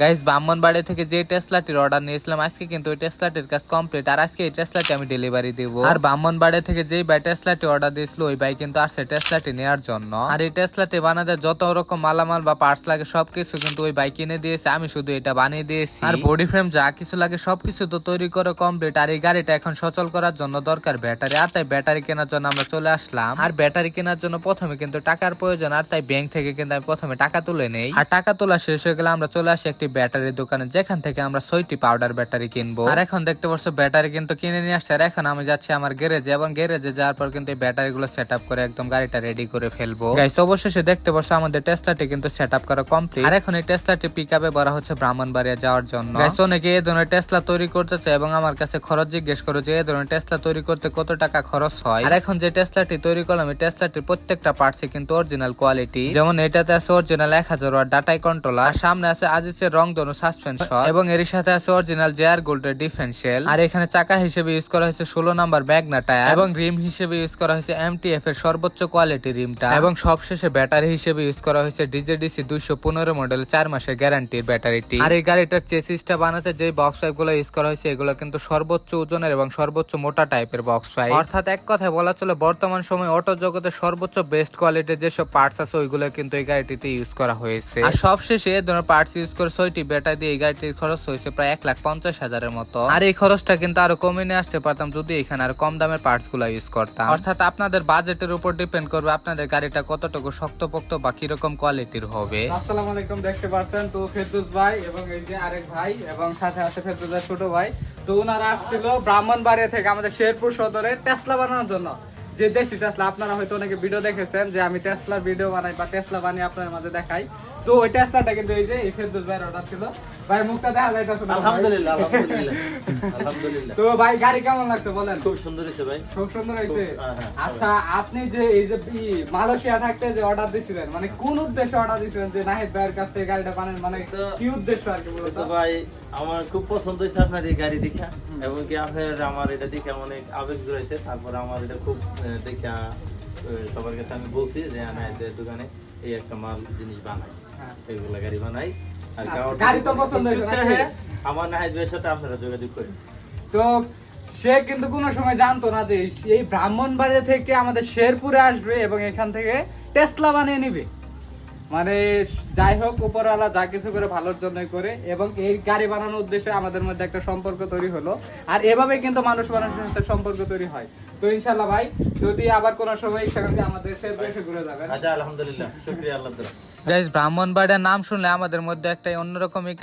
Guys ব্রাহ্মণবাড়ি থেকে যে টেসলাটির order নিয়েছিলাম, আজকে কিন্তু ওই টেসলাটির কাজ কমপ্লিট আর আজকে এই টেসলাটি আমি ডেলিভারি দিব। আর ব্রাহ্মণবাড়ি থেকে যেই বাই টেসলাটি অর্ডার দিয়েছিল, ওই বাই কিন্তু আসছে টেসলাটি নেওয়ার জন্য। আর এই টেসলাটি বানাতে যত রকম মালামাল বা পার্টস লাগে, সবকিছু কিন্তু ওই বাই কিনে দিয়েছে। আমি শুধু এটা বানিয়ে দিয়েছি। আর বডি ফ্রেম যা কিছু লাগে, সবকিছু তো তৈরি করে কমপ্লিট আর এই গাড়িটা এখন সচল করার জন্য দরকার ব্যাটারি আর তাই ব্যাটারি কেনার জন্য আমরা চলে আসলাম। আর ব্যাটারি কেনার জন্য প্রথমে কিন্তু টাকার প্রয়োজন। আর তাই ব্যাংক থেকে কিন্তু আমি প্রথমে টাকা তুলে নেই। আর টাকা তোলা শেষ হয়ে গেলে আমরা চলে আসি একটি ব্যাটারির দোকানে যেখান থেকে আমরা ছয়টি পাউডার ব্যাটারি কিনবো। আর এখন দেখতে পাচ্ছ ব্যাটারি কিন্তু কিনে নিয়ে আসছে। আর এখন আমি যাচ্ছি আমার গ্যারেজে এবং গ্যারেজে যাওয়ার পর কিন্তু এই ব্যাটারি গুলো সেট আপ করে একদম গাড়িটা রেডি করে ফেলব। গাইস অবশেষে দেখতে পাচ্ছ আমাদের টেস্টাটি কিন্তু সেট আপ করা কমপ্লিট আর এখন এই টেস্টাটি পিক আপে হচ্ছে ব্রাহ্মণবাড়িয়া যাওয়ার জন্য। গাইস অনেকে এই ধরনের টেসলা তৈরি করতে চায় এবং আমার কাছে খরচ জিজ্ঞেস করো যে, এই ধরনের টেসলা তৈরি করতে কত টাকা খরচ হয়? আর এখন যে টেসলাটি তৈরি করলাম, এই টেসলাটির প্রত্যেকটা পার্টসে কিন্তু অরিজিনাল কোয়ালিটি যেমন এটাতে আছে অরিজিনাল এক হাজার ওয়াট ডাটাই কন্ট্রোলার সামনে আছে আজিসের রং ধনু সাসপেনশন এবং এর সাথে আছে অরিজিনাল জেআর গোল্ডের ডিফেন্সিয়াল আর এখানে চাকা হিসেবে ইউজ করা হয়েছে ষোলো নাম্বার ম্যাগনা টায়ার এবং রিম হিসেবে ইউজ করা হয়েছে এমটিএফ এর সর্বোচ্চ কোয়ালিটি রিমটা এবং সবশেষে ব্যাটারি হিসেবে ইউজ করা হয়েছে ডিজেডিসি দুইশো পনেরো মডেল চার মাসের গ্যারান্টির ব্যাটারিটি আর এই গাড়িটার চেসিসটা বানাতে যে বক্স পাইপগুলো ইউজ করা হয়েছে এগুলো কিন্তু সর্বোচ্চ ওজনের এবং সর্বোচ্চ মোটা টাইপের বক্স পাইপ অর্থাৎ এক কথায় বলা চলে বর্তমান সময়ে অটো জগতে সর্বোচ্চ বেস্ট কোয়ালিটির যেসব পার্টস আছে ওইগুলো কিন্তু এই গাড়িটিতে ইউজ করা হয়েছে। আর সবশেষে এ ধরনের পার্টস ইউজ করে ছয়টি ব্যাটারি দিয়ে এই গাড়িটির খরচ হয়েছে প্রায় এক লাখ পঞ্চাশ হাজারের মতো। আর এই খরচটা কিন্তু আরও কমে নিয়ে আসতে পারতাম যদি এখানে আর কম দামের পার্টসগুলো ইউজ করতাম। অর্থাৎ আপনাদের বাজেটের উপর ডিপেন্ড করবে আপনাদের গাড়িটা কতটুকু শক্তপোক্ত বা কীরকম কোয়ালিটির হবে। আসসালামু আলাইকুম, দেখতে পাচ্ছেন তো ফেরদুস ভাই এবং এই যে আরেক ভাই এবং সাথে আছে ফেরদুস ভাই ছোট ভাই। তো ওনারা আসছিল ব্রাহ্মণবাড়িয়া থেকে আমাদের শেরপুর সদরে টেসলা বানানোর জন্য। যে দেশি টেসলা আপনারা হয়তো অনেকে ভিডিও দেখেছেন যে আমি টেসলার ভিডিও বানাই বা টেসলা বানিয়ে আপনাদের মাঝে দেখাই। তো ওই কিন্তু এই যে এই ভাইয়ের অর্ডার ছিল। ভাই মুখটা দেখা যাইতেছে না। আলহামদুলিল্লাহ আলহামদুলিল্লাহ। আলহামদুলিল্লাহ। তো ভাই গাড়ি কেমন লাগছে বলেন? খুব সুন্দর হয়েছে ভাই। খুব সুন্দর হয়েছে? খুব, হ্যাঁ, হ্যাঁ, আচ্ছা আপনি যে এই যে মালয়েশিয়া থাকতে যে অর্ডার দিছিলেন মানে কোন উদ্দেশ্যে অর্ডার দিছিলেন যে নাহিদ ভাইয়ের কাছ থেকে গাড়িটা বানান? মানে কি উদ্দেশ্য আর কি মূলত তো ভাই আমার খুব পছন্দ হয়েছে আপনার এই গাড়ি দেখা এবং কি আপনার আমার এটা দেখে অনেক আবেগ রয়েছে তারপর আমার এটা খুব দেখা সবার কাছে আমি বলছি যে না এদের দোকানে এই একটা মাল জিনিস বানাই। হ্যাঁ। এইগুলা গাড়ি বানাই আর আচ্ছা, গাড়ি তো পছন্দ হয়েছে? থাকে, আমার নাহিদ ভাইয়ের সাথে আপনারা যোগাযোগ করেন তো সে কিন্তু কোনো সময় জানতো না যে এই- ব্রাহ্মণবাড়ি থেকে আমাদের শেরপুরে আসবে এবং এখান থেকে টেসলা বানিয়ে নিবে মানে যাই হোক উপরওয়ালা যা কিছু করে ভালোর জন্যই করে এবং এই গাড়ি বানানোর উদ্দেশ্যে আমাদের মধ্যে একটা সম্পর্ক তৈরি হলো। আর এভাবে কিন্তু মানুষ মানুষের সাথে সম্পর্ক তৈরি হয়। তো ইনশাল্লাহ ভাই যদি আবার কোনো সময় সেখানে আমাদের শেরপুরে এসে ঘুরে যাবেন। আচ্ছা আলহামদুলিল্লাহ। শুক্রিয়া আল্লাহ ব্রাহ্মণবাড়িয়ার নাম শুনলে আমাদের মধ্যে একটা অন্যরকমই